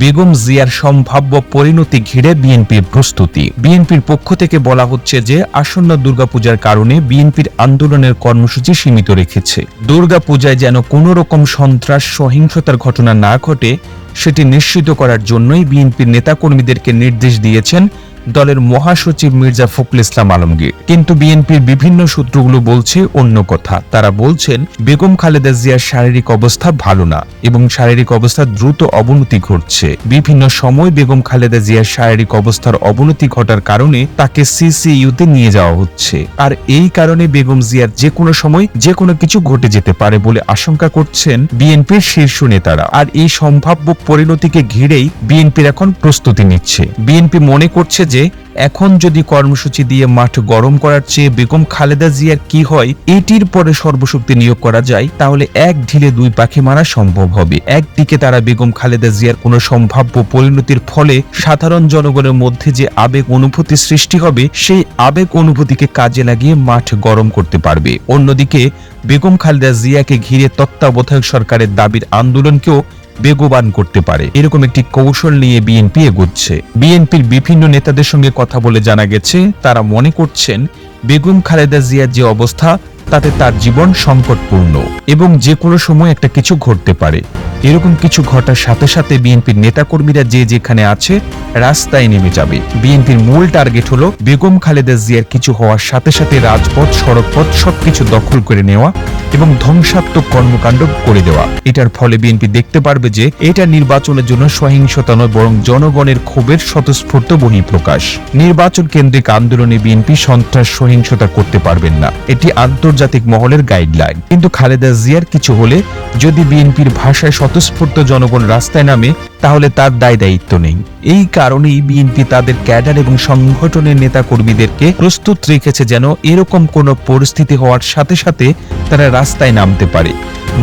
বেগম জিয়ার সম্ভাব্য পরিণতি ঘিরে বিএনপির প্রস্তুতি। বিএনপির পক্ষ থেকে বলা হচ্ছে যে, আসন্ন দুর্গাপূজার কারণে বিএনপির আন্দোলনের কর্মসূচি সীমিত রেখেছে। দুর্গাপূজায় যেন কোনো রকম সন্ত্রাস, সহিংসতার ঘটনা না ঘটে, সেটি নিশ্চিত করার জন্যই বিএনপির নেতাকর্মীদেরকে নির্দেশ দিয়েছেন দলের মহাসচিব মির্জা ফখরুল ইসলাম আলমগীর। কিন্তু বিএনপির বিভিন্ন সূত্রগুলো বলছে অন্য কথা। তারা বলছেন, বেগম খালেদা জিয়ার শারীরিক অবস্থা ভালো না এবং শারীরিক অবস্থা দ্রুত অবনতি ঘটছে। বিভিন্ন সময় বেগম খালেদা জিয়ার শারীরিক অবস্থার অবনতি ঘটার কারণে তাকে সিসিইউতে নিয়ে যাওয়া হচ্ছে। আর এই কারণে বেগম জিয়ার যে কোনো সময় যে কোনো কিছু ঘটে যেতে পারে বলে আশঙ্কা করছেন বিএনপির শীর্ষ নেতারা। আর এই সম্ভাব্য পরিণতিকে ঘিরেই বিএনপির এখন প্রস্তুতি নিচ্ছে। বিএনপি মনে করছে যে এখন যদি কর্মসূচি দিয়ে মাঠ গরম করার চেয়ে বেগম খালেদা জিয়ার কি হয়, এটির পরে সর্বশক্তি নিয়োগ করা যায়, তাহলে এক ঢিলে দুই পাখি মারা সম্ভব হবে। একদিকে তারা বেগম খালেদা জিয়ার কোনো সম্ভাব্য পরিণতির ফলে সাধারণ জনগণের মধ্যে যে আবেগ অনুভূতি সৃষ্টি হবে, সেই আবেগ অনুভূতিকে কাজে লাগিয়ে মাঠ গরম করতে পারবে। অন্যদিকে, বেগম খালেদা জিয়াকে ঘিরে তত্ত্বাবধায়ক সরকারের দাবির আন্দোলনকেও বেগবান করতে পারে। এরকম একটি কৌশল নিয়ে বিএনপি এগুচ্ছে। বিএনপির বিভিন্ন নেতাদের সঙ্গে কথা বলে জানা গেছে, তারা মনে করছেন বেগম খালেদা জিয়ার যে অবস্থা, তাতে তার জীবন সংকটপূর্ণ এবং যে কোনো সময় একটা কিছু ঘটতে পারে। এরকম কিছু ঘটার সাথে সাথে বিএনপির নেতাকর্মীরা যে যেখানে আছে, রাস্তায় নেমে যাবে। বিএনপির মূল টার্গেট হলো বেগম খালেদা জিয়ার কিছু হওয়ার সাথে সাথে রাজপথ, সড়কপথ সবকিছু দখল করে নেওয়া এবং ধ্বংসাত্মক কর্মকাণ্ড করে দেওয়া। এটার ফলে বিএনপি দেখতে পারবে যে এটা নির্বাচনের জন্য সহিংসতা নয়, বরং জনগণের ক্ষোভের স্বতঃস্ফূর্ত বহিঃপ্রকাশ। নির্বাচন কেন্দ্রিক আন্দোলনে বিএনপি সন্ত্রাস, সহিংসতা করতে পারবেন না। এটি আন্তর্জাতিক মহলের গাইডলাইন। কিন্তু খালেদা জিয়ার কিছু হলে যদি বিএনপির ভাষায় স্বতঃস্ফূর্ত জনগণ রাস্তায় নামে, তাহলে তার দায় দায়িত্ব নেই। এই কারণেই বিএনপি তাদের ক্যাডার এবং সংগঠনের নেতা কর্মীদেরকে প্রস্তুত রেখেছে যেন এরকম কোনো পরিস্থিতি হওয়ার সাথে সাথে তারা রাস্তায় নামতে পারে,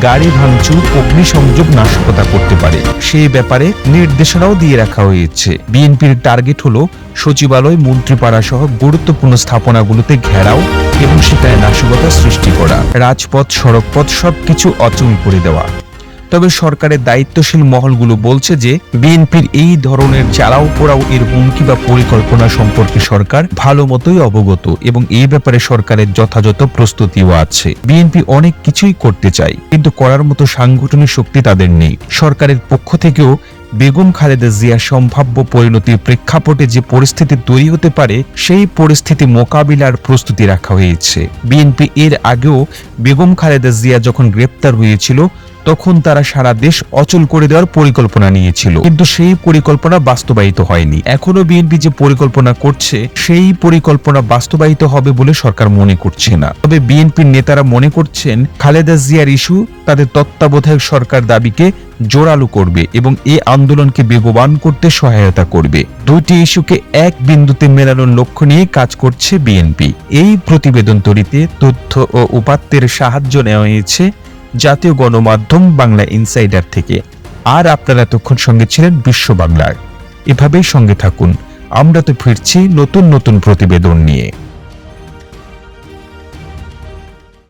গাড়ি ভাঙচুর, অগ্নিসংযোগ নাশকতা করতে পারে। সেই ব্যাপারে নির্দেশনাও দিয়ে রাখা হয়েছে। বিএনপির টার্গেট হলো সচিবালয় মন্ত্রীপাড়া সহ গুরুত্বপূর্ণ স্থাপনাগুলোতে ঘেরাও এবং সেখানে নাশকতা সৃষ্টি করা, রাজপথ, সড়কপথ সবকিছু অচল করে দেওয়া। তবে সরকারের দায়িত্বশীল মহলগুলো বলছে যে, বিএনপির এই ধরনের চালাও পোড়াও এর হুমকি বা পরিকল্পনা সম্পর্কে সরকার ভালো মতোই অবগত এবং এই ব্যাপারে সরকারের যথাযথ প্রস্তুতিও আছে। বিএনপি অনেক কিছুই করতে চায়, কিন্তু করার মতো সাংগঠনিক শক্তি তাদের নেই। সরকারের পক্ষ থেকেও বেগম খালেদা জিয়া সম্ভাব্য পরিণতির প্রেক্ষাপটে যে পরিস্থিতি তৈরি হতে পারে, সেই পরিস্থিতি মোকাবিলার প্রস্তুতি রাখা হয়েছে। বিএনপি এর আগেও বেগম খালেদা জিয়া যখন গ্রেপ্তার হয়েছিল তখন তারা সারা দেশ অচল করে দেওয়ার পরিকল্পনা নিয়েছিল। কিন্তু সেই পরিকল্পনা বাস্তবায়িত হয়নি। এখনও বিএনপি যে পরিকল্পনা করছে, সেই পরিকল্পনা বাস্তবায়িত হবে বলে সরকার মনে করছে না। তবে বিএনপির নেতারা মনে করছেন, খালেদা জিয়ার ইস্যু তাদের তত্ত্বাবধায়ক সরকার দাবিকে জোরালো করবে এবং এ আন্দোলনকে বেগবান করতে সহায়তা করবে। দুইটি ইস্যুকে এক বিন্দুতে মেলানোর লক্ষ্য নিয়ে কাজ করছে বিএনপি। এই প্রতিবেদন তৈরিতে তথ্য ও উপাত্তের সাহায্য নেওয়া হয়েছে জাতীয় গণমাধ্যম বাংলা ইনসাইডার থেকে। আর আপনারা এতক্ষণ সঙ্গে ছিলেন বিশ্ব বাংলার। এভাবেই সঙ্গে থাকুন। আমরা তো ফিরছি নতুন নতুন প্রতিবেদন নিয়ে।